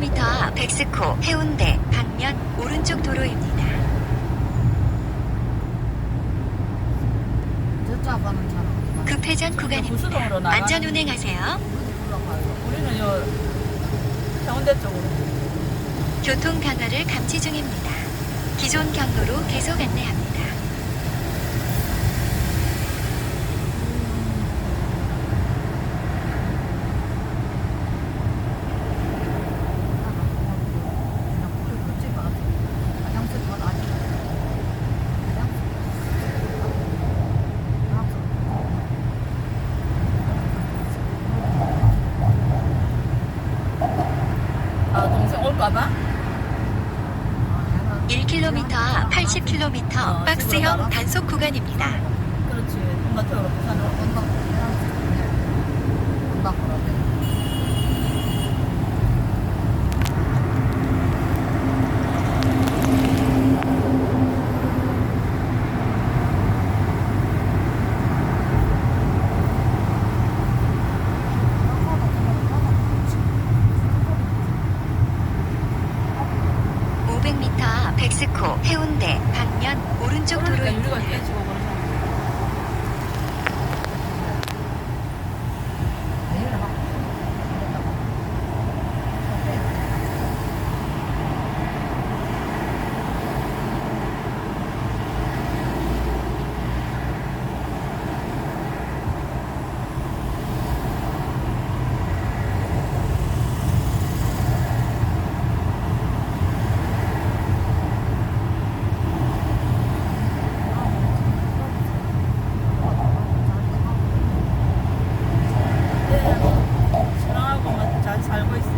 1km 앞 백스코 해운대 방면 오른쪽 도로입니다. 급회전 구간입니다. 안전 운행하세요. 어디 올라가요? 우리는 요 해운대 쪽으로. 교통 변화를 감지 중입니다. 기존 경로로 계속 안내합니다. 그냥 불을 붙지 마. 화장실 더 나지. 아 동생 올까봐? 1km 앞 80km 박스형 단속 구간입니다. 그렇지. 엄마쪽으로 부산으로. 금방 금방 걸어대. 오 500m 앞 백스코 해운대 방면 오른쪽 도로입니다. 유리가 깨지고 그러잖아. 네. 신랑하고 뭐잘 살고 있어.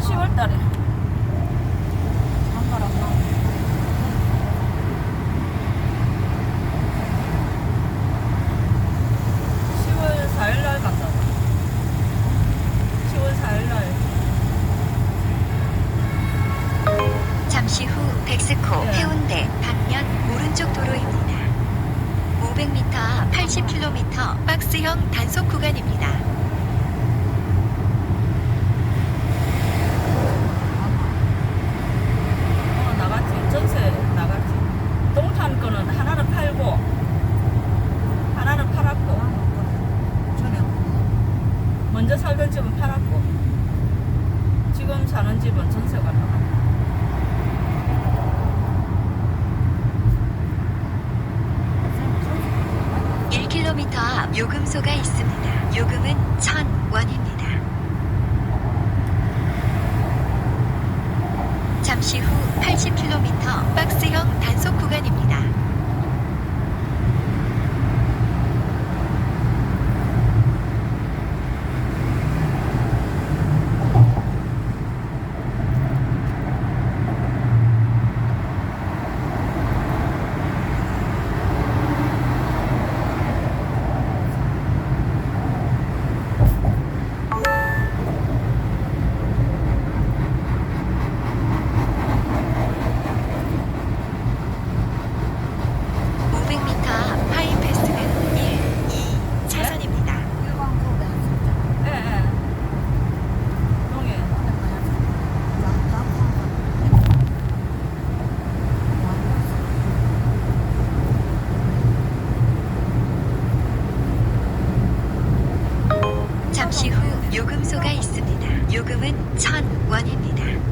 10월 달에. 시 10월 4일 날 간다. 10월 4일 날. 잠시 후 백스코 네. 해운대 방면 오른쪽 도로입니다. 500m 앞 80km 박스형 단속 구간입니다. 어, 나갔지. 전세 나갔지. 동탄 거는 하나는 팔고, 하나는 팔았고, 먼저 살던 집은 팔았고, 지금 사는 집은 전세가 나가. 1km 앞 요금소가 있습니다. 요금은 1,000원입니다. 잠시 후 80km 박스형 단속 구간입니다. (500m) 앞 하이패스는 1, 2 차선입니다. 예, 예. 동해. 잠시 후 요금소가 있습니다. 요금은 1,000원입니다.